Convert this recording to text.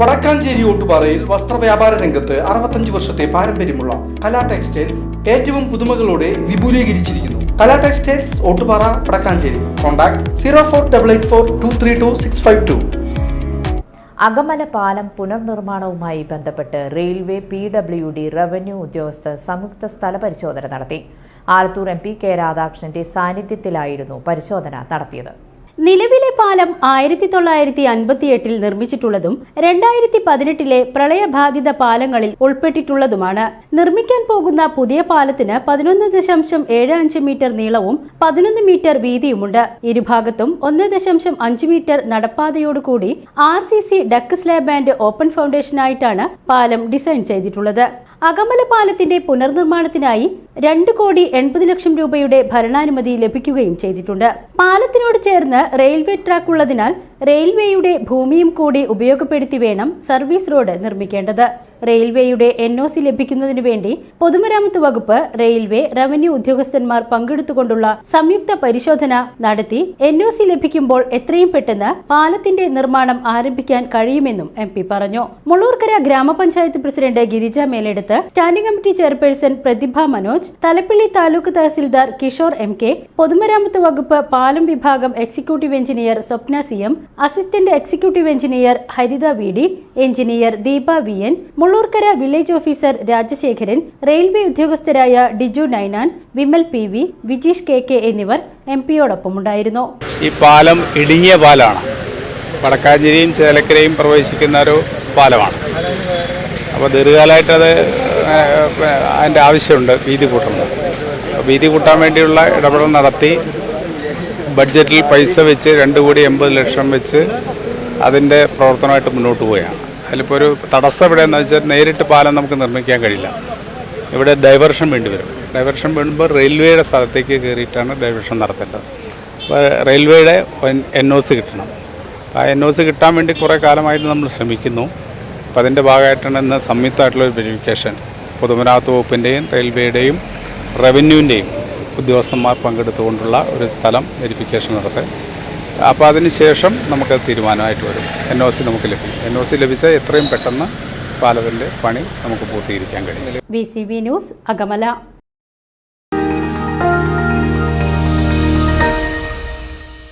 വടക്കാഞ്ചേരി ഓട്ടുപാറയിൽ വസ്ത്രവ്യാപാര രംഗത്ത് അറുപത്തഞ്ച് വർഷത്തെ പാരമ്പര്യമുള്ള കലാ ടെക്സ്റ്റൈൽസ് ഏറ്റവും പുതുമകളോടെ വിപുലീകരിച്ചിരിക്കുന്നു. Kala textiles Ottupara Vadakkanchery. Contact zero four double eight four two three two six five two. Akamala പാലം പുനർനിർമ്മാണവുമായി ബന്ധപ്പെട്ട് railway P W D revenue ഉദ്യോഗസ്ഥർ സംയുക്ത സ്ഥല പരിശോധന നടത്തി. ആലത്തൂർ എം പി കെ രാധാകൃഷ്ണന്റെ സാന്നിധ്യത്തിലായിരുന്നു പരിശോധന നടത്തിയത്. നിലവിലെ പാലം ആയിരത്തി തൊള്ളായിരത്തി അൻപത്തിയെട്ടിൽ നിർമ്മിച്ചിട്ടുള്ളതും രണ്ടായിരത്തി പതിനെട്ടിലെ പ്രളയബാധിത പാലങ്ങളിൽ ഉൾപ്പെട്ടിട്ടുള്ളതുമാണ്. നിർമ്മിക്കാൻ പോകുന്ന പുതിയ പാലത്തിന് പതിനൊന്ന് ദശാംശം ഏഴ് അഞ്ച് മീറ്റർ നീളവും പതിനൊന്ന് മീറ്റർ വീതിയുമുണ്ട്. ഇരുഭാഗത്തും ഒന്ന് ദശാംശം അഞ്ച് metre നടപ്പാതയോടുകൂടി R C C deck slab and open ഫൗണ്ടേഷനായിട്ടാണ് പാലം ഡിസൈൻ ചെയ്തിട്ടുള്ളത്. അകമല പാലത്തിന്റെ പുനർനിർമ്മാണത്തിനായി രണ്ട് കോടി എൺപത് ലക്ഷം രൂപയുടെ ഭരണാനുമതി ലഭിക്കുകയും ചെയ്തിട്ടുണ്ട്. പാലത്തിനോട് ചേർന്ന് റെയിൽവേ ട്രാക്ക് ഉള്ളതിനാൽ റെയിൽവേയുടെ ഭൂമിയും കൂടി ഉപയോഗപ്പെടുത്തി വേണം സർവീസ് റോഡ് നിർമ്മിക്കേണ്ടത്. റെയിൽവേയുടെ എൻ ഒ സി ലഭിക്കുന്നതിനു വേണ്ടി പൊതുമരാമത്ത് വകുപ്പ് റെയിൽവേ റവന്യൂ ഉദ്യോഗസ്ഥന്മാർ പങ്കെടുത്തുകൊണ്ടുള്ള സംയുക്ത പരിശോധന നടത്തി എൻ ഒ സി ലഭിക്കുമ്പോൾ എത്രയും പെട്ടെന്ന് പാലത്തിന്റെ നിർമ്മാണം ആരംഭിക്കാൻ കഴിയുമെന്നും എം പി പറഞ്ഞു. മുള്ളൂർക്കര ഗ്രാമപഞ്ചായത്ത് president Girija Meleduth standing committee chairperson Prathibha Manoj Thalappilly taluk tahsildar Kishore M K പൊതുമരാമത്ത് വകുപ്പ് പാലം വിഭാഗം executive engineer Swapna C M assistant executive engineer Haritha V D engineer Deepa V N Mullurkara village officer Rajasekharan railway ഉദ്യോഗസ്ഥരായ Diju Ninan Vimal P V Vijeesh K K എന്നിവർ M പിയോടൊപ്പമുണ്ടായിരുന്നു ഈ പാലം ഇടുങ്ങിയ പാലമാണ് വടക്കാഞ്ചേരിയും ചേലക്കരയും പ്രവേശിക്കുന്ന ഒരു പാലമാണ്. അപ്പോൾ ദീർഘകാലമായിട്ട് അത് അതിന്റെ ആവശ്യമുണ്ട് വീതി കൂട്ടുന്നത് വീതി കൂട്ടാൻ വേണ്ടിയുള്ള ഇടപെടൽ നടത്തി ബഡ്ജറ്റിൽ പൈസ വെച്ച് രണ്ട് കോടി എൺപത് ലക്ഷം വെച്ച് അതിന്റെ പ്രവർത്തനമായിട്ട് മുന്നോട്ട് പോവുകയാണ്. അതിലിപ്പോൾ ഒരു തടസ്സം എവിടെയെന്ന് വെച്ചാൽ നേരിട്ട് പാലം നമുക്ക് നിർമ്മിക്കാൻ കഴിയില്ല. ഇവിടെ ഡൈവേർഷൻ വേണ്ടി വരും. ഡൈവേർഷൻ വേണ്ടുമ്പോൾ റെയിൽവേയുടെ സ്ഥലത്തേക്ക് കയറിയിട്ടാണ് ഡൈവേർഷൻ നടത്തേണ്ടത്. അപ്പോൾ റെയിൽവേയുടെ എൻ ഒ സി കിട്ടണം. ആ എൻ ഒ സി കിട്ടാൻ വേണ്ടി കുറേ കാലമായിട്ട് നമ്മൾ ശ്രമിക്കുന്നു. അപ്പോൾ അതിന്റെ ഭാഗമായിട്ടാണ് ഇന്ന് സംയുക്തമായിട്ടുള്ള ഒരു വെരിഫിക്കേഷൻ പൊതുമരാമത്ത് വകുപ്പിന്റെയും റെയിൽവേയുടെയും റവന്യൂവിന്റെയും ഉദ്യോഗസ്ഥന്മാർ പങ്കെടുത്തുകൊണ്ടുള്ള ഒരു സ്ഥലം വെരിഫിക്കേഷൻ നടത്തി അപ്പോൾ അതിന് ശേഷം നമുക്ക് തീരുമാനമായിട്ട് വരും. എൻ ഒ സി നമുക്ക് ലഭിക്കും. എൻ ഒ സി ലഭിച്ചാൽ എത്രയും പെട്ടെന്ന് പാലത്തിന്റെ പണി നമുക്ക് പൂർത്തീകരിക്കാൻ കഴിയും. B news Akamala